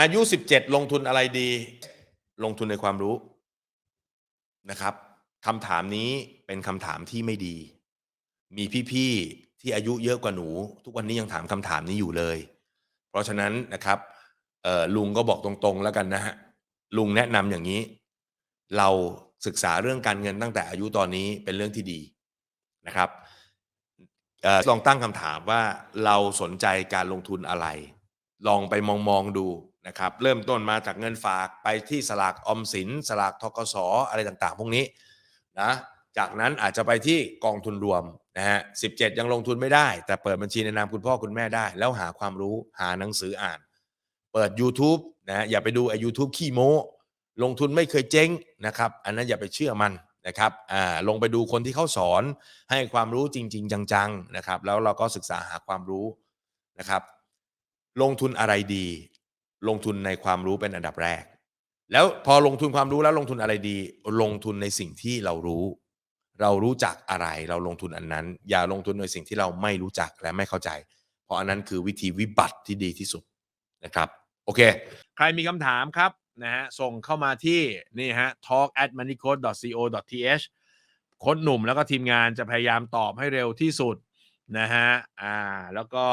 อายุ 17 ลงทุนอะไรดี ลงทุนในความรู้นะครับคำถามนี้เป็นคำถามที่ไม่ดี มีพี่ๆที่อายุเยอะกว่าหนู ทุกวันนี้ยังถามคำถามนี้อยู่เลย เพราะฉะนั้นนะครับลุงก็บอกตรงๆแล้วกันนะฮะลุงแนะนำอย่างนี้ เราศึกษาเรื่องการเงินตั้งแต่อายุตอนนี้เป็นเรื่องที่ดีนะครับออลองตั้งคำถามว่าเราสนใจการลงทุนอะไร ลองไปมองๆดู นะครับเริ่มต้นมาจากเงินฝากไปที่สลากออมสิน สลากทกสอะไรต่างๆ พวกนี้นะจากนั้นอาจจะไปที่กองทุนรวมนะฮะ17ยังลงทุนไม่ได้ แต่เปิดบัญชีในนามคุณพ่อคุณแม่ได้ แล้วหาความรู้หาหนังสืออ่าน เปิด YouTube นะอย่าไปดูไอ้ YouTube ขี้โม้ลงทุนไม่เคยเจ๊งนะครับอันนั้นอย่าไปเชื่อมันนะครับอ่าลงไปดูคนที่เขาสอนให้ความรู้จริง ๆ จังๆนะครับแล้วเราก็ศึกษาหาความรู้นะครับลงทุนอะไรดี ลงทุนในความรู้เป็นอันดับแรก แล้วพอลงทุนความรู้แล้วลงทุนอะไรดี ลงทุนในสิ่งที่เรารู้ เรารู้จักอะไรเราลงทุนอันนั้น อย่าลงทุนในสิ่งที่เราไม่รู้จักและไม่เข้าใจ เพราะอันนั้นคือวิธีวิบัติที่ดีที่สุดนะครับโอเค ใครมีคำถามครับนะฮะส่งเข้ามาที่นี่ฮะ talk at moneycode co th โค้ดหนุ่มแล้วก็ทีมงานจะพยายามตอบให้เร็วที่สุดนะฮะอ่าแล้วก็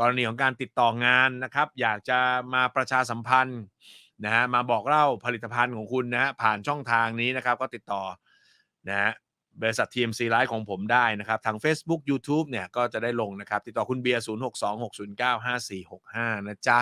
กรณีของการติดต่องานนะครับ อยากจะมาประชาสัมพันธ์นะฮะมาบอกเล่าผลิตภัณฑ์ของคุณนะฮะผ่านช่องทางนี้นะครับ ก็ติดต่อนะฮะบริษัท TMC Live ของผมได้นะครับ ทาง Facebook YouTube เนี่ยก็จะได้ลงนะครับ ติดต่อคุณเบียร์ 0626095465 นะจ๊ะ